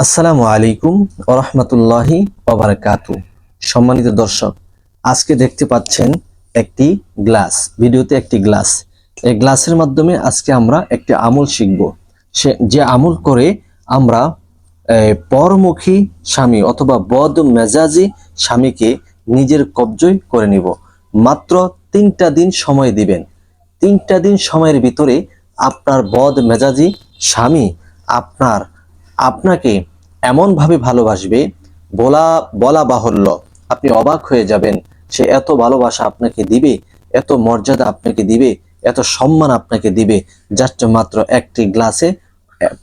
আসসালামু আলাইকুম ওরহমতুল্লাহি ওবারাকাতু সম্মানিত দর্শক, আজকে দেখতে পাচ্ছেন একটি গ্লাস, ভিডিওতে একটি গ্লাস। এই গ্লাসের মাধ্যমে আজকে আমরা একটি আমল শিখব। সে, যে আমল করে আমরা পরমুখী স্বামী অথবা বদ মেজাজি স্বামীকে নিজের কবজয় করে নিব। মাত্র তিনটা দিন সময় দিবেন। তিনটা দিন সময়ের ভিতরে আপনার বদ মেজাজি স্বামী আপনার আপনাকে এমনভাবে ভালোবাসবে, বলা বলা বাহুল্য। আপনি অবাক হয়ে যাবেন সে এত ভালোবাসা আপনাকে দিবে, এত মর্যাদা আপনাকে দিবে, এত সম্মান আপনাকে দিবে জাস্ট মাত্র একটি গ্লাসে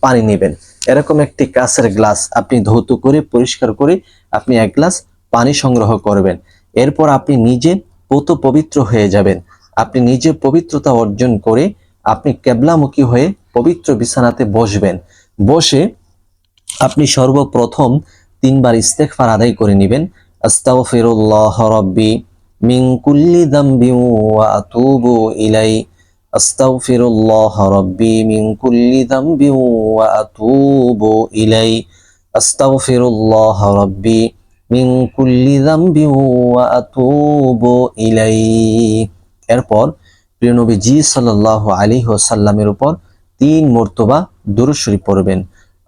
পানি নেবেন। এরকম একটি কাঁচের গ্লাস আপনি ধৌত করে, পরিষ্কার করে আপনি এক গ্লাস পানি সংগ্রহ করবেন। এরপর আপনি নিজে পত পবিত্র হয়ে যাবেন। আপনি নিজে পবিত্রতা অর্জন করে আপনি কেবলামুখী হয়ে পবিত্র বিছানাতে বসবেন। বসে আপনি সর্বপ্রথম তিনবার ইস্তেগফার আদায় করে নেবেন। আস্তাগফিরুল্লাহ রাব্বি মিন কুল্লি যামবি ওয়া আতুবু ইলাই আস্তাগফিরুল্লাহ রাব্বি মিন কুল্লি যামবি ওয়া আতুবু ইলাই আস্তাগফিরুল্লাহ রাব্বি মিন কুল্লি যামবি ওয়া আতুবু ইলাই এরপর প্রিয় নবী জি সাল্লাল্লাহু আলাইহি ওয়াসাল্লামের উপর তিন মর্তবা দুরূদ শরীফ পড়বেন।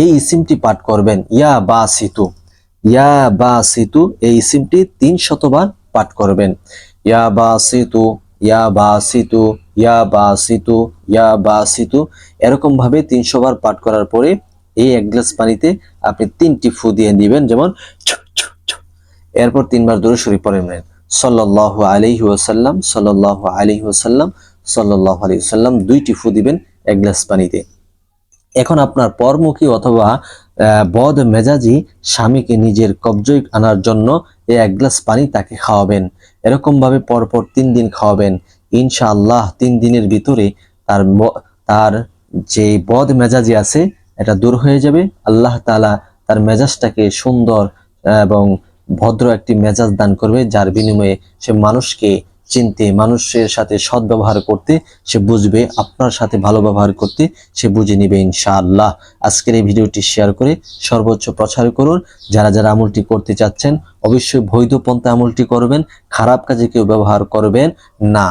এই ইসিমটি পাঠ করবেন। ইয়া বা সিতু। ইয়া বা সিতু, এই ইসিমটি তিন শতবার পাঠ করবেন। ইয়া বা সিতু, ইয়া বা সিতু, ইয়া বা সিতু, ইয়া বা সিতু। এরকম ভাবে তিনশো বার পাঠ করার পরে এই এক গ্লাস পানিতে আপনি তিনটি ফু দিয়ে দিবেন যেমন। এরপর তিনবার দূরে শরীফ পড়ে নেন সাল্লাল্লাহু আলাইহি ওয়াসাল্লাম, সাল্লাল্লাহু আলাইহি ওয়াসাল্লাম, সাল্লাল্লাহু আলাইহি ওয়াসাল্লাম, দুইটি ফু দিবেন এক গ্লাস পানিতে। এখন আপনার পরমুখী অথবা বদ মেজাজি স্বামীকে নিজের কবজয় আনার জন্য এই এক গ্লাস পানি তাকে খাওয়াবেন। এরকম ভাবে পরপর তিন দিন খাওয়াবেন। ইনশাআল্লাহ তিন দিনের ভিতরে তার তার যে বদ মেজাজি আছে, এটা দূর হয়ে যাবে। আল্লাহ তাআলা তার মেজাজটাকে সুন্দর এবং ভদ্র একটি মেজাজ দান করবে, যার বিনিময়ে সে মানুষকে চিনতে, মানুষের সাথে সদ্ব্যবহার করতে, সে বুঝবে, আপনার সাথে ভালো ব্যবহার করতে সে বুঝে নিবে ইনশাআল্লাহ। আজকের এই ভিডিওটি শেয়ার করে সর্বোচ্চ প্রচার করুন। যারা যারা আমলটি করতে চাচ্ছেন, অবশ্যই বৈধ পন্থা আমলটি করবেন, খারাপ কাজে কেউ ব্যবহার করবেন না।